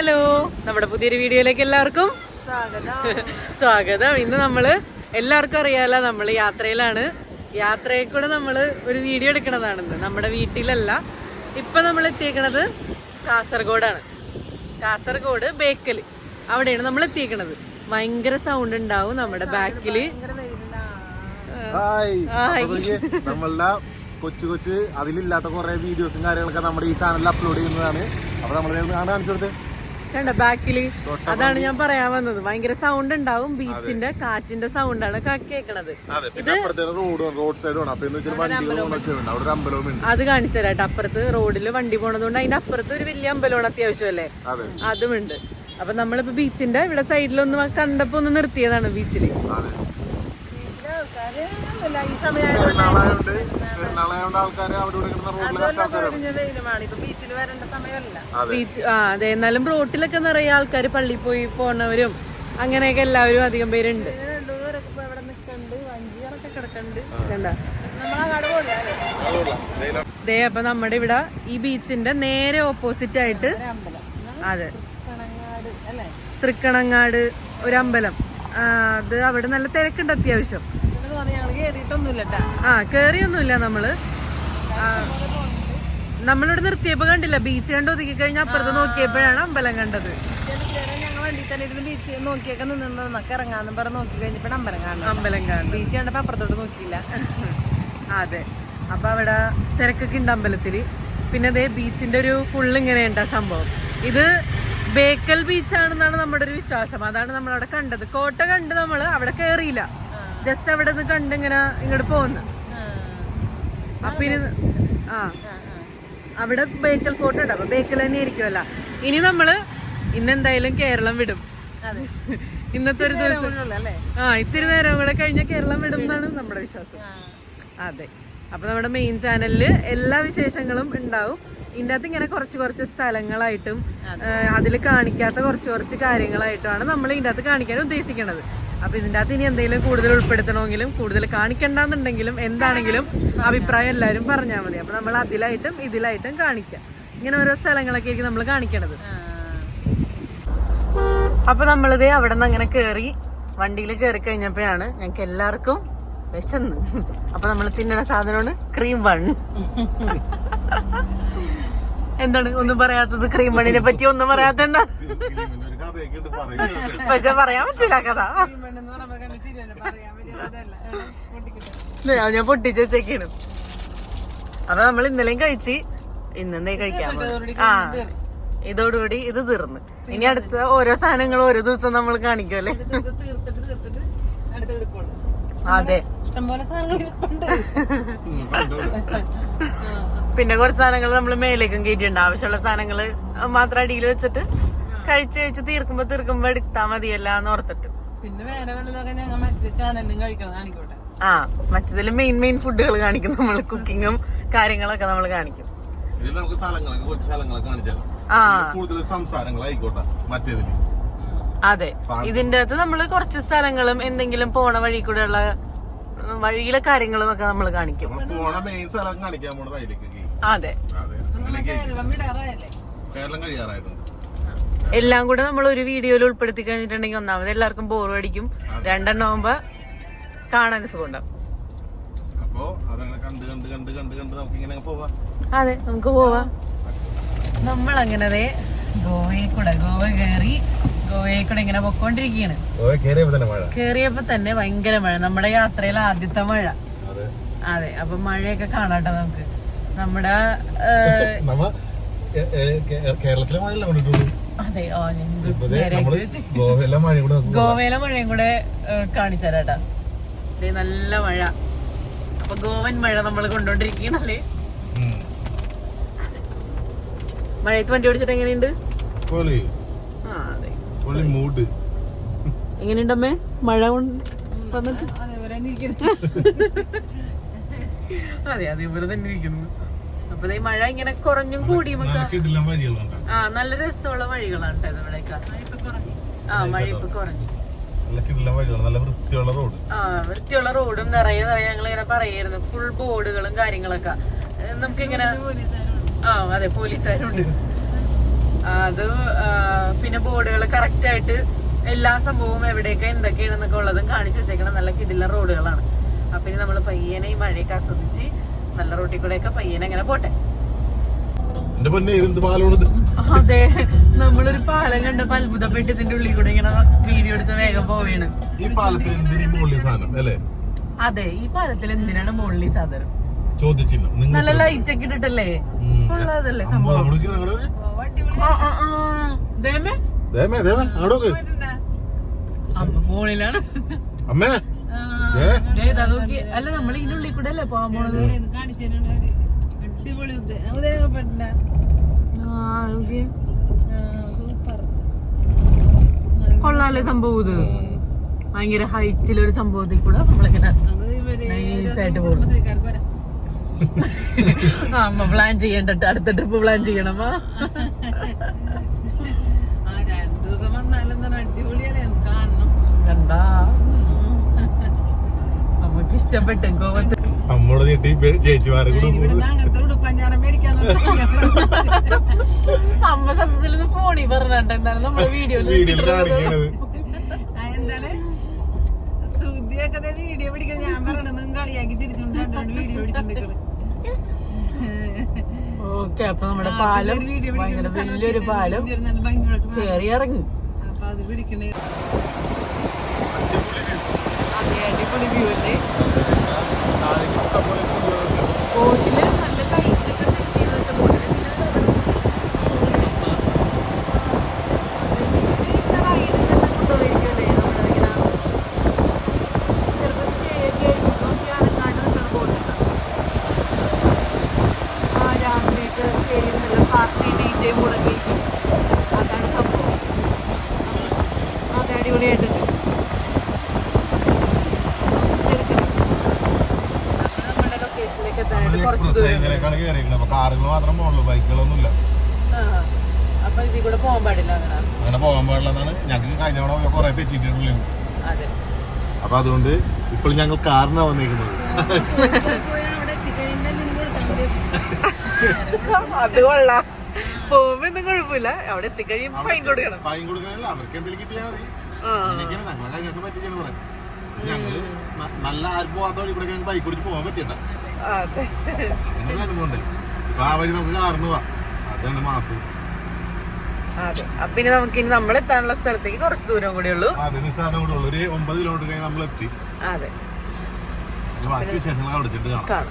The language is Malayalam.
ഹലോ. നമ്മുടെ പുതിയൊരു വീഡിയോയിലേക്ക് എല്ലാവർക്കും സ്വാഗതം. ഇന്ന് നമ്മൾ എല്ലാവർക്കും അറിയാലോ നമ്മൾ യാത്രയിലാണ്. യാത്രയിൽ കൂടെ നമ്മൾ ഒരു വീഡിയോ എടുക്കണതാണെന്ന് നമ്മുടെ വീട്ടിലല്ല ഇപ്പൊ നമ്മൾ എത്തിയേക്കണത് കാസർഗോഡാണ്. കാസർഗോഡ് ബേക്കൽ അവിടെയാണ് നമ്മൾ എത്തിയേക്കണത്. ഭയങ്കര സൗണ്ട് ഉണ്ടാവും നമ്മുടെ ബാക്കിൽ. നമ്മളുടെ കൊച്ചു കൊച്ചു അതിലില്ലാത്ത കുറെ വീഡിയോസും കാര്യങ്ങളൊക്കെ നമ്മുടെ ഈ ചാനലിൽ അപ്ലോഡ് ചെയ്യുന്നതാണ്. അപ്പൊ നമ്മൾ കാണിച്ചു കൊടുത്തേ. കണ്ട ബാക്കിൽ? അതാണ് ഞാൻ പറയാൻ വന്നത്. ഭയങ്കര സൗണ്ട് ഉണ്ടാവും ബീച്ചിന്റെ കാറ്റിന്റെ സൗണ്ട് ആണ് കേൾക്കണത് അത് കാണിച്ചു തരാട്ടോ അപ്പുറത്ത് റോഡിൽ വണ്ടി പോണതുകൊണ്ട് അതിന്റെ അപ്പുറത്ത് ഒരു വലിയ അമ്പലമാണ് അത്യാവശ്യമല്ലേ? അതെ. അതുമുണ്ട് അപ്പൊ നമ്മളിപ്പോ ബീച്ചിന്റെ ഇവിടെ സൈഡിലൊന്ന് കണ്ടപ്പോ ഒന്ന് നിർത്തിയതാണ് ബീച്ചിൽ പെരുന്നാളായോണ്ട് പെരുന്നാളായോണ്ട് ആൾക്കാർ അവിടെ ഇവിടെ കിടന്ന റോഡിൽ കുറച്ച് ആൾക്കാരാണ് അതെ. എന്നാലും റോട്ടിലൊക്കെ നിറയെ ആൾക്കാർ പള്ളിയിൽ പോയി പോണവരും അങ്ങനെയൊക്കെ എല്ലാവരും അധികം പേരുണ്ട്. കണ്ട ദേ അപ്പൊ നമ്മുടെ ഇവിടെ ഈ ബീച്ചിന്റെ നേരെ ഓപ്പോസിറ്റ് ആയിട്ട് അതെ. തൃക്കണങ്ങാട് ഒരു അമ്പലം. അത് അവിടെ നല്ല തിരക്കുണ്ട് അത്യാവശ്യം. ആ കേറിയൊന്നുമില്ല നമ്മൾ. നമ്മളിവിടെ നിർത്തിയപ്പോ കണ്ടില്ല ബീച്ച് കണ്ട് ഒതുക്കി കഴിഞ്ഞാൽ അപ്പുറത്ത് നോക്കിയപ്പോഴാണ് അമ്പലം കണ്ടത്. ബീച്ച് നോക്കിയൊക്കെ നിന്നൊക്കെ ഇറങ്ങാന്ന് പറഞ്ഞ് നോക്കി കഴിഞ്ഞപ്പോ അമ്പലം കാണണം അമ്പലം കാണുന്നത്. ബീച്ച് കണ്ടപ്പോ അപ്പുറത്തോട്ട് നോക്കിയില്ല. അതെ. അപ്പൊ അവിടെ തിരക്കൊക്കെ ഉണ്ട് അമ്പലത്തിൽ. പിന്നെ അതേ ബീച്ചിന്റെ ഒരു ഫുള്ള് ഇങ്ങനെയുണ്ട് ആ സംഭവം. ഇത് ബേക്കൽ ബീച്ചാണെന്നാണ് നമ്മുടെ ഒരു വിശ്വാസം. അതാണ് നമ്മൾ അവിടെ കണ്ടത്. കോട്ട കണ്ട് നമ്മൾ അവിടെ കേറിയില്ല. ജസ്റ്റ് അവിടെ നിന്ന് കണ്ട് ഇങ്ങനെ ഇങ്ങോട്ട് പോന്നു അപ്പൊ ഇനി ആ അവിടെ ബേക്കൽ ഫോർട്ട് ഉണ്ട്. അപ്പൊ ബേക്കൽ തന്നെ ആയിരിക്കുമല്ല ഇനി നമ്മൾ ഇന്നെന്തായാലും കേരളം വിടും. ഇന്നത്തെ ഒരു ദിവസം. ആ ഇത്തിരി നേരം കൂടെ കഴിഞ്ഞ കേരളം വിടും എന്നാണ് നമ്മുടെ വിശ്വാസം. അതെ. അപ്പൊ നമ്മുടെ മെയിൻ ചാനലിൽ എല്ലാ വിശേഷങ്ങളും ഉണ്ടാവും. ഇതിന്റെ അകത്ത് ഇങ്ങനെ കുറച്ച് കുറച്ച് സ്ഥലങ്ങളായിട്ടും അതിൽ കാണിക്കാത്ത കുറച്ച് കുറച്ച് കാര്യങ്ങളായിട്ടുമാണ് നമ്മൾ ഇതിന്റെ അകത്ത് കാണിക്കാൻ ഉദ്ദേശിക്കുന്നത്. അപ്പൊ ഇതിന്റെ അകത്ത് ഇനി എന്തെങ്കിലും കൂടുതൽ ഉൾപ്പെടുത്തണമെങ്കിലും കൂടുതൽ കാണിക്കണ്ടെന്നുണ്ടെങ്കിലും എന്താണെങ്കിലും അഭിപ്രായം എല്ലാവരും പറഞ്ഞാൽ മതി. അപ്പൊ നമ്മൾ അതിലായിട്ടും ഇതിലായിട്ടും കാണിക്കാം. ഇങ്ങനെ ഓരോ സ്ഥലങ്ങളൊക്കെ ആയിരിക്കും നമ്മൾ കാണിക്കണത്. അപ്പൊ നമ്മളിത് അവിടെ നിന്ന് അങ്ങനെ കേറി വണ്ടിയിൽ കയറി കഴിഞ്ഞപ്പോഴാണ് ഞങ്ങൾക്ക് എല്ലാവർക്കും വിശന്ന്. അപ്പൊ നമ്മൾ തിന്നണ സാധനമാണ് ക്രീം ബൺ എന്താണ്? ഒന്നും പറയാത്തത് ക്രീം ബണ്ണിനെ പറ്റി ഒന്നും പറയാത്ത എന്താ പക്ഷെ പറയാൻ പറ്റില്ല കഥ. ഞാൻ പൊട്ടിച്ച് വെച്ചേക്കാണ്. അപ്പൊ നമ്മൾ ഇന്നലെയും കഴിച്ച്. ഇന്നെന്തേ കഴിക്കാൻ? ആ ഇതോടുകൂടി ഇത് തീർന്ന്. ഇനി അടുത്ത ഓരോ സാധനങ്ങൾ ഓരോ ദിവസം നമ്മൾ കാണിക്കുമല്ലേ അതെ. ഇഷ്ടംപോലെ സാധനങ്ങൾ പിന്നെ കുറച്ച് സാധനങ്ങൾ നമ്മൾ മേലേക്കും കയറ്റിണ്ട് ആവശ്യമുള്ള സാധനങ്ങൾ മാത്രം അടിയിൽ വെച്ചിട്ട് കഴിച്ച് കഴിച്ച് തീർക്കുമ്പോ തീർക്കുമ്പോ എടുത്താ മതിയല്ല എന്ന് ഓർത്തിട്ട്. പിന്നെ വേറെ വല്ലതൊക്കെ മറ്റേ ആ മറ്റതിൽ മെയിൻ മെയിൻ ഫുഡുകൾ കാണിക്കും. നമ്മൾ കുക്കിങ്ങും കാര്യങ്ങളൊക്കെ നമ്മൾ കാണിക്കും. ഇനി നമുക്ക് സ്ഥലങ്ങളൊക്കെ കൊച്ചു സ്ഥലങ്ങളൊക്കെ കാണിച്ചാലോ? ആ. കൂടുതൽ സംസാരങ്ങളായിക്കോട്ടെ മറ്റേതിൽ അതെ. ഇതിന്റെ അകത്ത് നമ്മൾ കുറച്ച് സ്ഥലങ്ങളും എന്തെങ്കിലും പോണ വഴി കൂടെയുള്ള വഴിയിലെ കാര്യങ്ങളും ഒക്കെ നമ്മൾ കാണിക്കും. പോണ മെയിൻ സ്ഥലം കാണിക്കാൻ പോണത് അതിലേക്ക് അതെ. എല്ലാം കൂടെ നമ്മൾ ഒരു വീഡിയോയിൽ ഉൾപ്പെടുത്തി കഴിഞ്ഞിട്ടുണ്ടെങ്കിൽ ഒന്നാമത് എല്ലാവർക്കും ബോർ അടിക്കും. രണ്ടെണ്ണം ആവുമ്പോ കാണാൻ സുഖമുണ്ടാവും. അപ്പോ അതങ്ങനെ കണ്ട് കണ്ട് കണ്ട് കണ്ട് കണ്ട് നമുക്ക് ഇങ്ങനെ പോവാം. അതെ നമുക്ക് പോവാ. നമ്മൾ അങ്ങനെ ദേ ഗോവയിൽ കൂടെ ഗോവ കേറി ഗോവയിൽ കൂടെ ഇങ്ങനെ പൊക്കോണ്ടിരിക്കുകയാണ് കേറിയപ്പോ തന്നെ മഴ. കേറിയപ്പോ തന്നെ ഭയങ്കര മഴ. നമ്മുടെ യാത്രയിൽ ആദ്യത്തെ മഴ. അതെ. അതെ അപ്പൊ മഴയൊക്കെ കാണാട്ടോ നമുക്ക്. നമ്മുടെ കേരളത്തിലെ മഴയല്ല കണ്ടിട്ടുള്ളൂ അതെ ഗോവയിലെ മഴ കൂടെ ഗോവയിലെ മഴയും കൂടെ കാണിച്ചു തരാട്ടാ നല്ല മഴ. അപ്പൊ ഗോവൻ മഴ നമ്മൾ കൊണ്ടോണ്ടിരിക്കണല്ലേ. മഴയത്ത് വണ്ടി ഓടിച്ചിട്ട് എങ്ങനെയുണ്ട്? പൊളി. ആ അതെ. പൊളി മൂഡ് എങ്ങനെയുണ്ടമ്മേ? മഴ കൊണ്ട് വന്നിട്ട്? അതേപോലെ തന്നെ ഇരിക്കുന്നു. അപ്പൊ ഈ മഴ ഇങ്ങനെ കുറഞ്ഞും കൂടിയും ആ നല്ല രസമുള്ള വഴികളാണ് കേട്ടോ ഇവിടെയൊക്കെ. ആ മഴ ഇപ്പൊ കുറഞ്ഞു. നല്ല കിട്ടില്ല വഴികളാണ് നല്ല വൃത്തിയുള്ള റോഡ്. ആ വൃത്തിയുള്ള റോഡും നിറയെ നിറയെ ഞങ്ങൾ ഇങ്ങനെ പറയായിരുന്നു ഫുൾ ബോർഡുകളും കാര്യങ്ങളൊക്കെ. നമുക്കിങ്ങനെ ഇങ്ങനെ ആ അതെ പോലീസുകാരുണ്ട്. അത് പിന്നെ ബോർഡുകൾ കറക്റ്റ് ആയിട്ട് എല്ലാ സംഭവവും എവിടെയൊക്കെ എന്തൊക്കെയാണെന്നൊക്കെ ഉള്ളതും കാണിച്ചു വെച്ചേക്കണം നല്ല കിടില റോഡുകളാണ്. അപ്പൊ ഇനി നമ്മൾ പയ്യനെ ഈ മഴയൊക്കെ ആസ്വദിച്ച് നല്ല റോട്ടിൽ കൂടെയൊക്കെ പയ്യനെ അങ്ങനെ പോട്ടെ. അതെ നമ്മളൊരു പാലം കണ്ടപ്പോ അത്ഭുതപ്പെട്ട് ഇതിന്റെ ഉള്ളിൽ കൂടെ ഇങ്ങനെ വീഡിയോ എടുത്ത് വേഗം പോവേണ്. ഈ അതെ ഈ പാലത്തിൽ എന്തിനാണ് ഈ സാധനം? ചോദ്യചിഹ്നം നല്ല ലൈറ്റ് ഒക്കെ ഇട്ടിട്ടല്ലേ? ഉള്ളതല്ലേ സംഭവം? അമ്മ ഫോണിലാണ് അമ്മേ അല്ല നമ്മൾ ഇതിനുള്ളിൽ കൂടെ അല്ലേ പോകാൻ പോണത്? അടിപൊളി കൊള്ളാല്ലേ സംഭവം ഇത്? ഭയങ്കര ഹൈറ്റിലൊരു സംഭവത്തിൽ കൂടെ നമ്മളിങ്ങനെ പോകും. അമ്മ പ്ലാൻ ചെയ്യണ്ട അടുത്ത ട്രിപ്പ് പ്ലാൻ ചെയ്യണമാ ആ രണ്ടു ദിവസം വന്നാലും അടിപൊളിയാണ്. കാണണം. കണ്ടാ. ഇഷ്ടപ്പെട്ടു ഗോവത്ത് അമ്മോട് നീട്ടി ചേച്ചിമാരെ കൂടെ അമ്മ സത്യത്തിൽ ഫോണിൽ പറഞ്ഞിട്ട് എന്താണ് നമ്മൾ വീഡിയോയിൽ എന്താണ്? ശ്രുതിയൊക്കെ വീഡിയോ പിടിക്കണം ഞാൻ പറയണത് നിങ്ങൾ കളിയാക്കി തിരിച്ചുകൊണ്ടാണ് വീഡിയോ പിടിച്ചിട്ടുണ്ട് ഓക്കെ അപ്പൊ നമ്മുടെ പാലം ഭയങ്കര വലിയൊരു പാലം കയറി ഇറങ്ങി. അപ്പൊ അത് പിടിക്കണേ. അതെ അടിപൊളി വ്യൂ അല്ലേ? तो കയറിയിരിക്കുന്നത് അപ്പൊ കാറുകൾ മാത്രം പോകുള്ളൂ ബൈക്കുകളൊന്നുമില്ല. ആ. അപ്പൊ ഇതിൽ കൂടെ പോകാൻ പാടില്ല അങ്ങനെ. പോകാൻ പാടില്ലെന്നാണ്. ഞങ്ങൾക്ക് കഴിഞ്ഞ തവണ കുറെ പറ്റിയിട്ടുള്ളൂ അതെ. അപ്പൊ അതുകൊണ്ട് ഇപ്പോൾ ഞങ്ങൾ കാറിനാ വന്നിരിക്കുന്നത് അത് കൊള്ളാം. പോകുമ്പോ ഒന്നും കുഴപ്പമില്ല. അവിടെ എത്തിക്കഴിയുമ്പോ ഫൈൻ കൊടുക്കണം. ഫൈൻ കൊടുക്കണല്ല അവർക്ക് എന്തെങ്കിലും കിട്ടിയാൽ മതി. അങ്ങനെയൊക്കെയാണ് ഞങ്ങളെ കഴിഞ്ഞ ദിവസം പറ്റിച്ചാണ് പറയാം. ഞങ്ങൾ നല്ല ആരും പോകാത്ത വഴി കൂടെ ബൈക്ക് ഓടിച്ച് പോകാൻ പറ്റിയിട്ട ആ വഴി നമുക്ക് കാറിന് പോവാം. അതാണ് മാസം. ഇനി നമുക്ക് ഇനി നമ്മൾ എത്താനുള്ള സ്ഥലത്തേക്ക് കുറച്ച് ദൂരം കൂടി ഉള്ളൂ. ഒരു ഒമ്പത് കിലോമീറ്റർ നമ്മൾ എത്തി അതെ. ബാക്കി വിശേഷങ്ങൾ അവിടെ കാണാം.